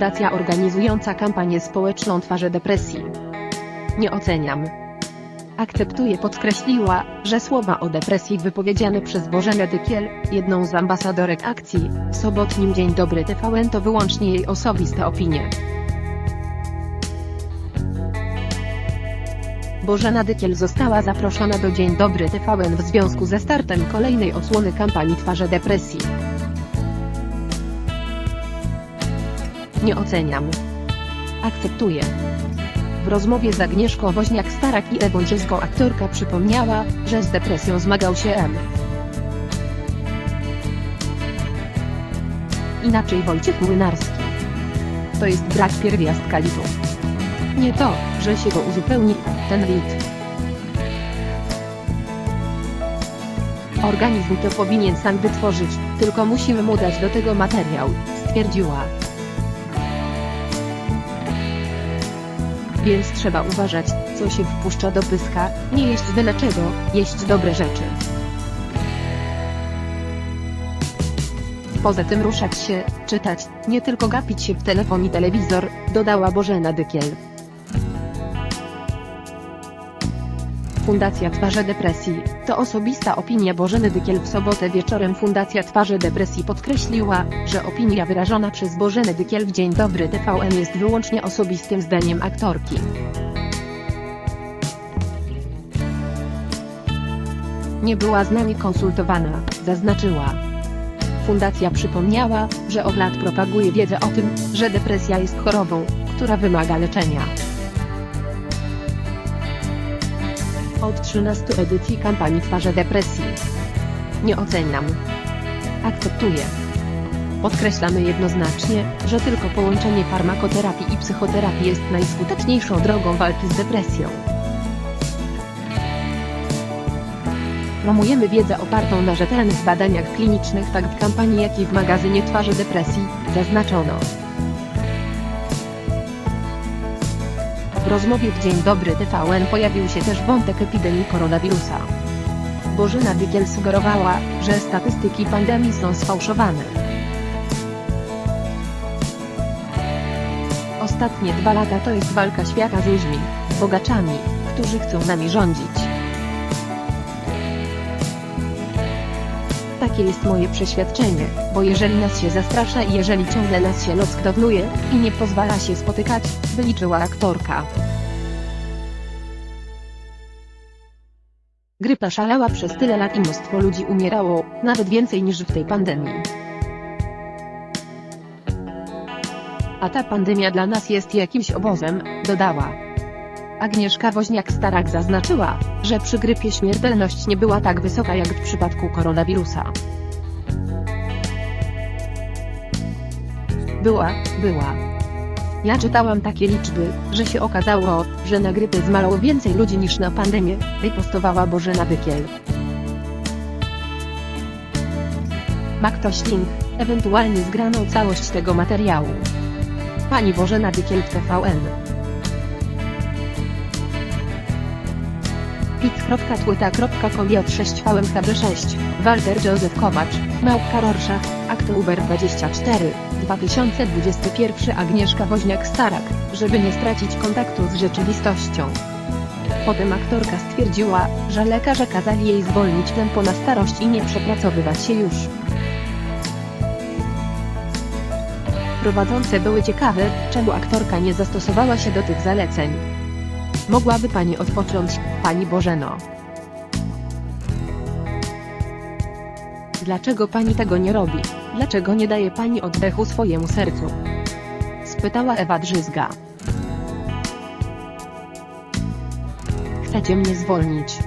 fundacja organizująca kampanię społeczną Twarze Depresji. Nie oceniam. Akceptuję podkreśliła, że słowa o depresji wypowiedziane przez Bożenę Dykiel, jedną z ambasadorek akcji, w sobotnim Dzień Dobry TVN to wyłącznie jej osobiste opinie. Bożena Dykiel została zaproszona do Dzień Dobry TVN w związku ze startem kolejnej odsłony kampanii Twarze Depresji. Nie oceniam. Akceptuję. W rozmowie z Agnieszką Woźniak-Starak i Ewą aktorka przypomniała, że z depresją zmagał się M. Inaczej Wojciech Młynarski. To jest brak pierwiastka litu. Nie to, że się go uzupełni, ten lit. Organizm to powinien sam wytworzyć, tylko musimy mu dać do tego materiał, stwierdziła. Więc trzeba uważać, co się wpuszcza do pyska, nie jeść byle czego, jeść dobre rzeczy. Poza tym ruszać się, czytać, nie tylko gapić się w telefon i telewizor, dodała Bożena Dykiel. Fundacja Twarze Depresji, to osobista opinia Bożeny Dykiel w sobotę wieczorem Fundacja Twarze Depresji podkreśliła, że opinia wyrażona przez Bożenę Dykiel w Dzień Dobry TVN jest wyłącznie osobistym zdaniem aktorki. Nie była z nami konsultowana, zaznaczyła. Fundacja przypomniała, że od lat propaguje wiedzę o tym, że depresja jest chorobą, która wymaga leczenia. Od 13 edycji kampanii Twarze Depresji. Nie oceniam. Akceptuję. Podkreślamy jednoznacznie, że tylko połączenie farmakoterapii i psychoterapii jest najskuteczniejszą drogą walki z depresją. Promujemy wiedzę opartą na rzetelnych badaniach klinicznych tak w kampanii jak i w magazynie Twarze Depresji, zaznaczono. Rozmowie w Dzień Dobry TVN pojawił się też wątek epidemii koronawirusa. Bożena Dykiel sugerowała, że statystyki pandemii są sfałszowane. Ostatnie dwa lata to jest walka świata z ludźmi, bogaczami, którzy chcą nami rządzić. Takie jest moje przeświadczenie, bo jeżeli nas się zastrasza i jeżeli ciągle nas się lockdownuje, i nie pozwala się spotykać, wyliczyła aktorka. Grypa szalała przez tyle lat i mnóstwo ludzi umierało, nawet więcej niż w tej pandemii. A ta pandemia dla nas jest jakimś obozem, dodała. Agnieszka Woźniak-Starak zaznaczyła, że przy grypie śmiertelność nie była tak wysoka jak w przypadku koronawirusa. Była, była. Ja czytałam takie liczby, że się okazało, że na grypę zmarło więcej ludzi niż na pandemię, wypostowała Bożena Dykiel. Ma ktoś link, ewentualnie zgraną całość tego materiału. Pani Bożena Dykiel w TVN. pic.twitter.com J6 VMKB6, Walter Józef Kowacz, Małpka Rorschach, Aktuber 24, 2021 Agnieszka Woźniak-Starak, żeby nie stracić kontaktu z rzeczywistością. Potem aktorka stwierdziła, że lekarze kazali jej zwolnić tempo na starość i nie przepracowywać się już. Prowadzące były ciekawe, czemu aktorka nie zastosowała się do tych zaleceń. Mogłaby pani odpocząć, pani Bożeno. Dlaczego pani tego nie robi? Dlaczego nie daje pani oddechu swojemu sercu? Spytała Ewa Drzyzga. Chcecie mnie zwolnić?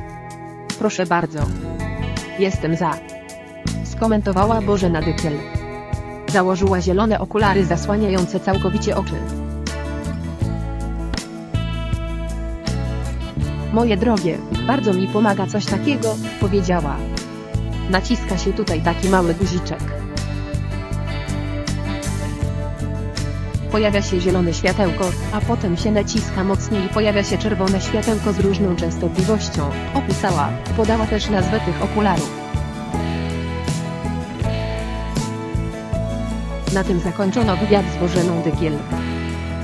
Proszę bardzo. Jestem za. Skomentowała Bożena Dykiel. Założyła zielone okulary zasłaniające całkowicie oczy. Moje drogie, bardzo mi pomaga coś takiego, powiedziała. Naciska się tutaj taki mały guziczek. Pojawia się zielone światełko, a potem się naciska mocniej i pojawia się czerwone światełko z różną częstotliwością, opisała, podała też nazwę tych okularów. Na tym zakończono wywiad z Bożeną Dygiel.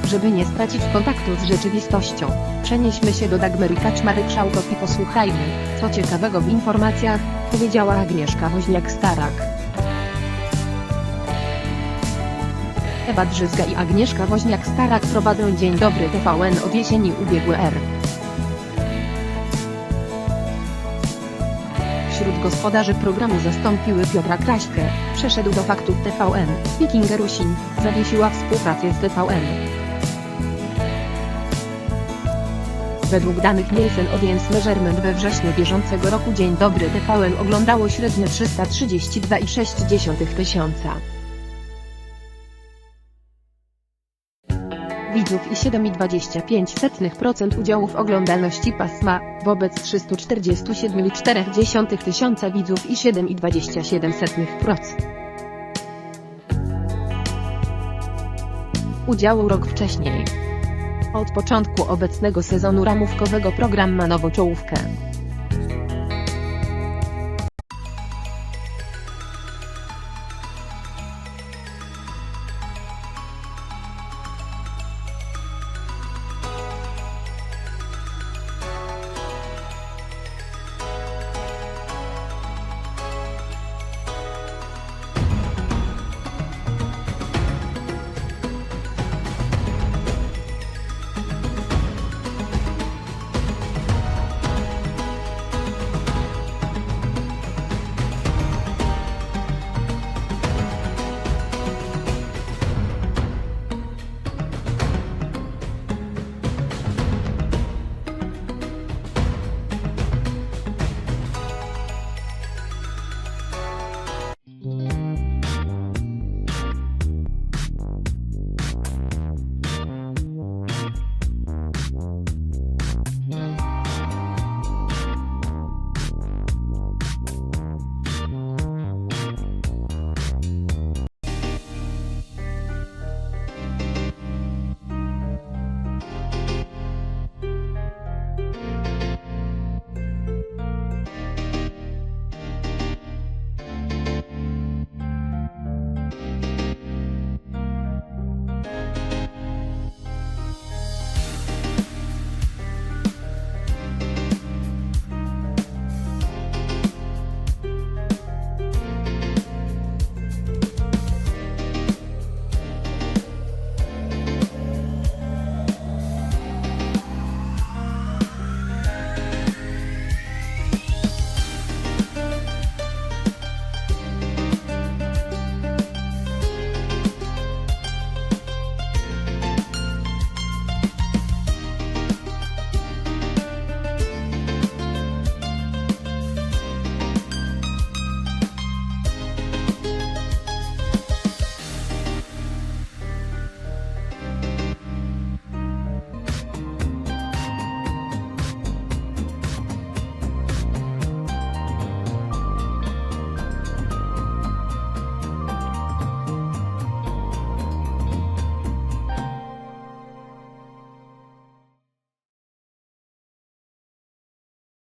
Żeby nie stracić kontaktu z rzeczywistością, przenieśmy się do Dagmary Kaczmarek-Szałkot i posłuchajmy, co ciekawego w informacjach, powiedziała Agnieszka Woźniak-Starak. Ewa Drzyzga i Agnieszka Woźniak-Starak prowadzą Dzień Dobry TVN od jesieni ubiegły R. Wśród gospodarzy programu zastąpiły Piotra Kraśkę, przeszedł do faktów TVN, Wiking Rusin, zawiesiła współpracę z TVN. Według danych Nielsen Audience Measurement we wrześniu bieżącego roku Dzień Dobry TVN oglądało średnio 332,6 tysiąca widzów i 7,25% udziału w oglądalności pasma, wobec 347,4 tysiąca widzów i 7,27%. Udziału rok wcześniej. Od początku obecnego sezonu ramówkowego program ma nową czołówkę.